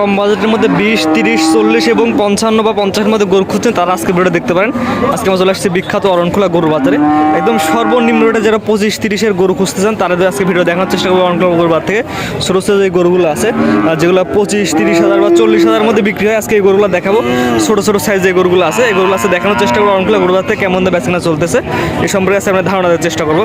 কম বাজেটের মধ্যে বিশ, তিরিশ, চল্লিশ এবং পঞ্চান্ন বা পঞ্চাশের মধ্যে গরু খুঁজছেন, তারা আজকে ভিডিও দেখতে পারেন। আজকে আমরা চলে আসছি বিখ্যাত অরণখোলা গরু বাজারে। একদম সর্বনিম্ন রেটে যারা পঁচিশ, তিরিশের গরু খুঁজতে চান তারা আজকে ভিডিও দেখানোর চেষ্টা করব অরণখোলা গরু বাজার থেকে। ছোটো ছোটো যে গরুগুলো আছে যেগুলো পঁচিশ, তিরিশ হাজার বা চল্লিশ হাজার মধ্যে বিক্রি হয়, আজকে এই গরুগুলো দেখাবো। ছোটো ছোটো সাইজ যে গরুগুলো আছে, এই গরুগুলো আছে দেখানোর চেষ্টা করব অরণখোলা গরু বাজার থেকে কেমন বেচকেনা চলতেছে। এই সম্পর্কে আজকে আমরা ধারণা দেওয়ার চেষ্টা করব।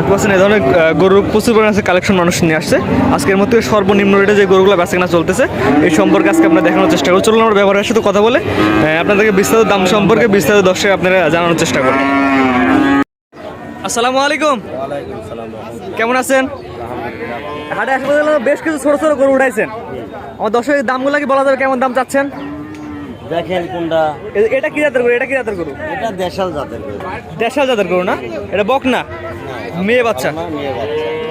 দেখতে পাচ্ছেন এই ধরনের গরুর প্রচুর পরিমাণে কালেকশন মানুষ নিয়ে আসছে। আজকের মধ্যে সর্বনিম্ন রেটে যে গরুগুলো বেচাকেনা চলতেছে এই সম্পর্কে আজকে আমরা দেখানোর চেষ্টা করব। চলুন আমরা ব্যবহারের সাথে কথা বলে আপনাদেরকে বিস্তারিত দাম সম্পর্কে বিস্তারিত দর্শক আপনারা জানানোর চেষ্টা করুন আসসালামু আলাইকুম। কেমন আছেন? হাটে আসলে বেশ কিছু ছোট ছোট গরু উঠাইছেন। আমার দর্শকের দামগুলো কি বলা যাবে কেমন দাম চাচ্ছেন? দেখেন কোনটা। এটা কি জাতের গরু? এটা কি জাতের গরু? এটা দেশাল জাতের গরু। দেশাল জাতের গরু না? এটা বক না মেয়ে বাচ্চা?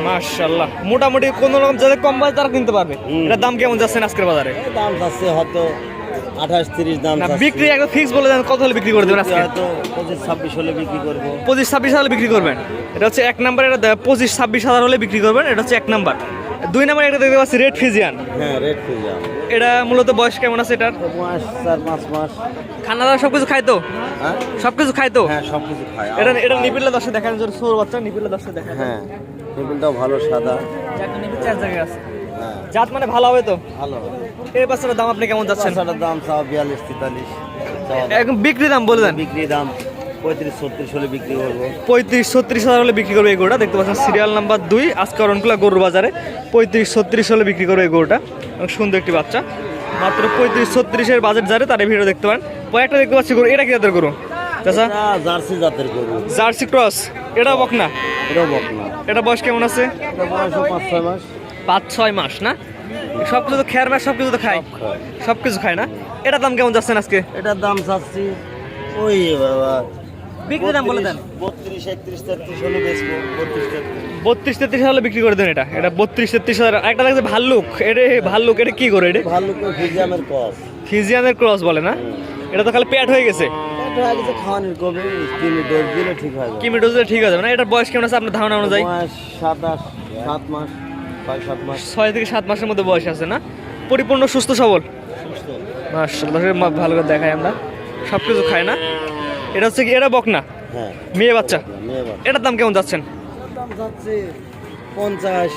মাশাল্লাহ মোটামুটি কোন রকম যাদের কম বাজে তারা কিনতে পারবে। এটা এটার দাম কেমন যাচ্ছে আজকের বাজারে? দাম যাচ্ছে হয়তো আঠাশ তিরিশ দাম বিক্রি একদম ফিক্স বলে দেন কত হলে বিক্রি করে দেবেন আজকে? পঁচিশ ছাব্বিশ হলে বিক্রি করব। পঁচিশ ছাব্বিশ হাজার বিক্রি করবেন। এটা হচ্ছে এক নাম্বার এটা পঁচিশ ছাব্বিশ হাজার হলে বিক্রি করবেন এটা হচ্ছে এক নাম্বার। দুই নাম্বার এটা দেখতে পাচ্ছি রেড ফিজিয়ান হ্যাঁ রেড ফিজিয়ান এটা মূলত বয়স কেমন আছে এটার? মাস চার পাঁচ মাস। খানা দাওয়া সব কিছু খাইতো হ্যাঁ? সব কিছু খাইতো হ্যাঁ সব কিছু খায় এটা এটা নিপিলে দশে দেখান যে ছোট বাচ্চা নিপিলে দশে দেখান হ্যাঁ টেবিলটাও ভালো সাদা। চার জায়গায় আছে। হ্যাঁ। জাত মানে ভালো হবে তো? ভালো এই বাচ্চাটার দাম আপনি কেমন যাচ্ছেন? বাচ্চাটার দাম চাও বিয়াল্লিশ তেতাল্লিশ। একদম বিক্রি দাম বলে দেন। বিক্রি দাম পঁয়ত্রিশ ছত্রিশ হলে বিক্রি করব। পঁয়ত্রিশ ছত্রিশ হাজার হলে বিক্রি করব এই গরুটা। দেখতে পাচ্ছেন সিরিয়াল নাম্বার দুই আজকে অরণকুলা গরুর বাজারে। পঁয়ত্রিশ ছত্রিশ হলে বিক্রি করবে এই গরুটা। সুন্দর একটি বাচ্চা। মাত্র পঁয়ত্রিশ ছত্রিশের বাজেট যারে তার ভিডিও দেখতে পারেন। কয়েকটা দেখতে পাচ্ছি গরু এটা কি জাতের গরু? চাচা? এটা জার্সি জাতের গরু। Jersey cross. এটাও বক না এটাও বক এটা বয়স কেমন আছে? পাঁচ ছয় মাস। পাঁচ ছয় মাস না? সব কিছু তো খেয়ার মাস সব কিছু তো খায়। খায়। সব কিছু খায় না? এটার দাম কেমন যাচ্ছেন আজকে? এটার দাম চাচ্ছি ওই বাবা বিক্রি দাম বলে দেন। বত্রিশ একত্রিশ তেত্রিশ হলে বেচবো বত্রিশ তেত্রিশ। বত্রিশ তেত্রিশ হলে বিক্রি করে দেন এটা। এটা বত্রিশ তেত্রিশ হাজার একটা লাগছে ভাল্লুক। এটা ভাল্লুক এটা কি করে এটা? ভালো করে ফিজিয়ামের কস ফিজিয়ানের ক্রস বলে না? এটা তো খালি পেট হয়ে গেছে। এটা ডোজ দিলে ঠিক হয়ে যাবে। কিমি না? এটার বয়স কেমন আছে আপনার ধারণা অনুযায়ী? সাত আট সাত মাস ছয় মাস। ছয় থেকে সাত মাসের মধ্যে বয়স আছে না? পরিপূর্ণ সুস্থ সবল? সুস্থ। মাশাআল্লাহ দর্শক, মা- ভালো করে দেখাই আমরা। সব কিছু খায় না? এটা হচ্ছে কি এটা বক না হ্যাঁ। মেয়ে বাচ্চা। এটার দাম কেমন যাচ্ছেন? দাম যাচ্ছে পঞ্চাশ।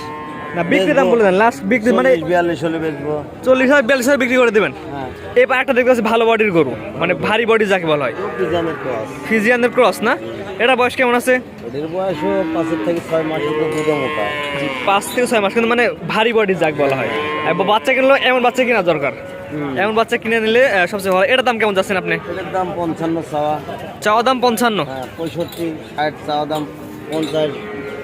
না বিক্রি দাম বলে দেন লাস্ট বিক্রি মানে বিয়াল্লিশ হলে বেচবো। চল্লিশ হাজার বিয়াল্লিশ হাজার বিক্রি করে দেবেন? হ্যাঁ। এই পাটা দেখতে পাচ্ছি ভালো বডির গরু মানে ভারী বডি যাকে বলা হয়। ফিজিয়ানের ক্রস না? এটা বয়স কেমন আছে? এদের বয়সও পাঁচের থেকে ছয় মোটা। পাঁচ থেকে ছয় মাস কিন্তু মানে ভারী বডি যাক বলা হয়। বাচ্চা কিনলেও এমন বাচ্চা কিনা দরকার। এমন বাচ্চা কিনে নিলে সবচেয়ে ভালো এটার দাম কেমন যাচ্ছেন আপনি? এটার দাম পঞ্চান্ন চাওয়া। চাওয়া দাম পঞ্চান্ন? হ্যাঁ পঁয়ষট্টি ষাট চাওয়া দাম পঞ্চাশ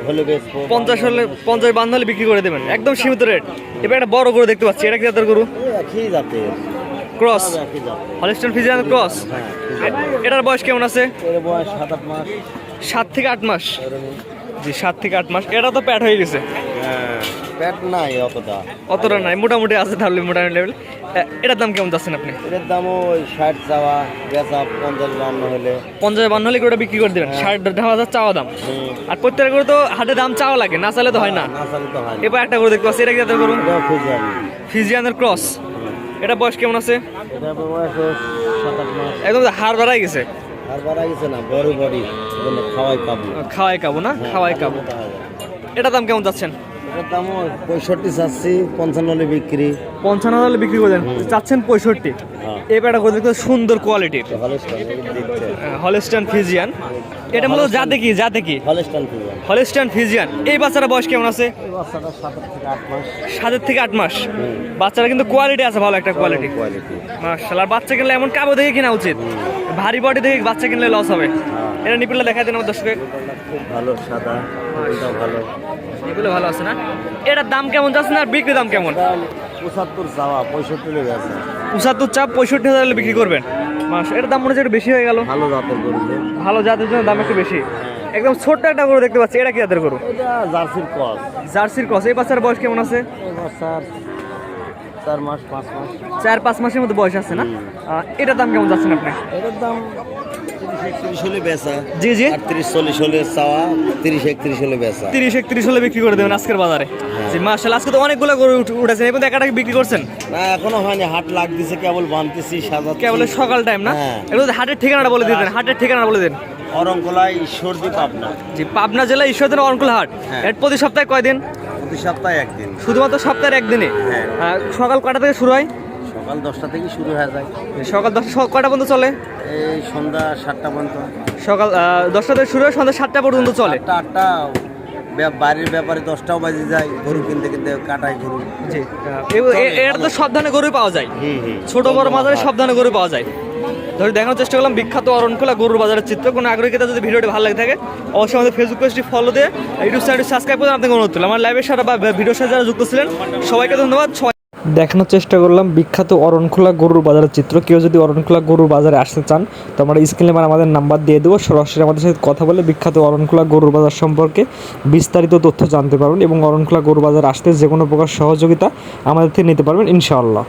হলে বেচবো পঞ্চাশ হলে পঞ্চাশ বান্ধ হলে বিক্রি করে দেবেন। একদম সীমিত রেট। এবার একটা বড় গরু দেখতে পাচ্ছি এটা কি জাতের গরু? একই জাতের। ক্রস। Holstein Friesian cross? হ্যাঁ এটার বয়স কেমন আছে? এর বয়স সাত আট মাস। সাত থেকে আট মাস? জি সাত থেকে আট মাস। এটা তো প্যাট হয়ে গেছে। হ্যাঁ পেট নাই অতটা। অতটা নাই মোটামুটি আছে তাহলে মোটামুটি লেভেল এটার দাম কেমন যাচ্ছেন আপনি? এটার দাম ওই ষাট চাওয়া বেচা পঞ্চাশ বান্ন হলে। পঞ্চাশ বান্ন হলে গরুটা বিক্রি করে দেবেন? ষাট হাজার চাওয়া দাম। আর প্রত্যেকটা গরু তো হাটে দাম চাওয়া লাগে না হয় চালে তো হয় না। এবার একটা গরু দেখতে পাচ্ছি এটা কি জাতের গরু? এটাও খুঁজে আমি ফিজিয়ানের ক্রস। এটা বয়স কেমন আছে? একদম হাড় বাড়াই গেছে? আর বাড়া গেছে না বড়। বডি খাওয়াই পাবো। খাওয়াই কাবো না? খাওয়াই কাবো এটা দাম কেমন যাচ্ছেন এটার পঁয়ষট্টি চাচ্ছি পঞ্চান্ন হলে বিক্রি। পঞ্চান্ন হলে বিক্রি করে চাচ্ছেন পঁয়ষট্টি। হ্যাঁ। পাচ্ছি সুন্দর কোয়ালিটির হলস্টান ফিজিয়ান এটা মূলত জাতে কি? জাতে কি? হলস্টান ফিজিয়ান এই বাচ্চারা বয়স কেমন আছে? এই সাতের থেকে আট মাস। বাচ্চারা কিন্তু কোয়ালিটি আছে ভালো একটা কোয়ালিটি কোয়ালিটি মার্শাল আর বাচ্চা কিনলে এমন কাবো দেখে কিনা উচিত। ভারী বডি দেখে বাচ্চা কিনলে লস হবে। এটা নিপিলটা দেখা দেন আমার দর্শকে খুব ভালো সাদা। ভালো। এগুলো ভালো আছে না? এটার দাম কেমন যাচ্ছে না বিক্রি দাম কেমন? পঁচাত্তর চাওয়া পঁয়ষট্টি লেগে আছে পঁচাত্তর চাপ পঁয়ষট্টি হাজার বিক্রি করবেন? মাস এটার দাম মনে হচ্ছে একটু বেশি হয়ে গেল। ভালো জাতের গরু ভালো জাতের জন্য দাম একটু বেশি। একদম ছোট্ট একটা গরু দেখতে পাচ্ছি এটা কি জাতের গরু? জার্সির কস জার্সির কস এই বাচ্চার বয়স কেমন আছে? চার মাস পাঁচ মাস। চার পাঁচ মাসের মধ্যে বয়স আছে না? এটার দাম কেমন যাচ্ছেন আপনি? এটার দাম তিরিশ একত্রিশ হলে বেচা জি জি। আটত্রিশ চল্লিশ হলে চাওয়া তিরিশ একত্রিশ হলে বেচা। তিরিশ একত্রিশ হলে বিক্রি করে দেবেন আজকের বাজারে। হ্যাঁ। জি মাশাআল্লাহ আজকে তো অনেকগুলো গরু উঠ- এবং একাটা বিক্রি করছেন? না এখনও হয়নি। হাট লাগতেছে কেবল বানতেছি সাজাচ্ছি। কেবল সকাল টাইম না? হ্যাঁ। হাটের ঠিকানাটা বলে দিতেন হাটের ঠিকানা বলে দিন অরঙ্কলাই ঈশ্বরদী পাবনা। জি পাবনা জেলা ঈশ্বরদের অরণকুল হাট? হ্যাঁ। এর প্রতি সপ্তাহে কয়দিন? প্রতি সপ্তাহে একদিন। শুধুমাত্র সপ্তাহের একদিনে। সকাল কটা থেকে শুরু হয়? সকাল দশটা থেকে শুরু হয়ে যায়। সকাল দশটা কটা পর্যন্ত চলে? এই সন্ধ্যা সাতটা পর্যন্ত। সকাল দশটা থেকে শুরু হয় সন্ধ্যা সাতটা পর্যন্ত চলে? আটটা আটটা বাড়ির ব্যাপারে দশটাও বাজে যায় গরু কিনতে কিনতে কাটায় গরু। জি এটা তো সব ধরনের গরুই পাওয়া যায়। ছোট বড় মাঝারি সব ধরনের গরু পাওয়া যায়। ধরে দেখানোর চেষ্টা করলাম বিখ্যাত অরণখোলা গরুর বাজারের চিত্র। কোনো আগ্রহী ক্রেতা যদি ভিডিওটি ভালো লাগে থাকে অবশ্যই আমাদের ফেসবুক পেজটি ফলো দিয়ে ইউটিউব চ্যানেলটি সাবস্ক্রাইব করে আপনাকে অনুরোধ করলাম। আমার লাইভের সাথে বা ভিডিওর সাথে যারা যুক্ত ছিলেন সবাইকে ধন্যবাদ। দেখানোর চেষ্টা করলাম। বিখ্যাত অরণখোলা গরুর বাজারের চিত্র। কেউ যদি অরণখোলা গরুর বাজারে আসতে চান, তো আমরা স্ক্রিনে আমার আমাদের নাম্বার দিয়ে দেবো। সরাসরি আমাদের সাথে কথা বলে বিখ্যাত অরণখোলা গরুর বাজার সম্পর্কে বিস্তারিত তথ্য জানতে পারবেন এবং অরণখোলা গরুর বাজার আসতে যে কোনো প্রকার সহযোগিতা আমাদের থেকে নিতে পারবেন, ইনশাআল্লাহ।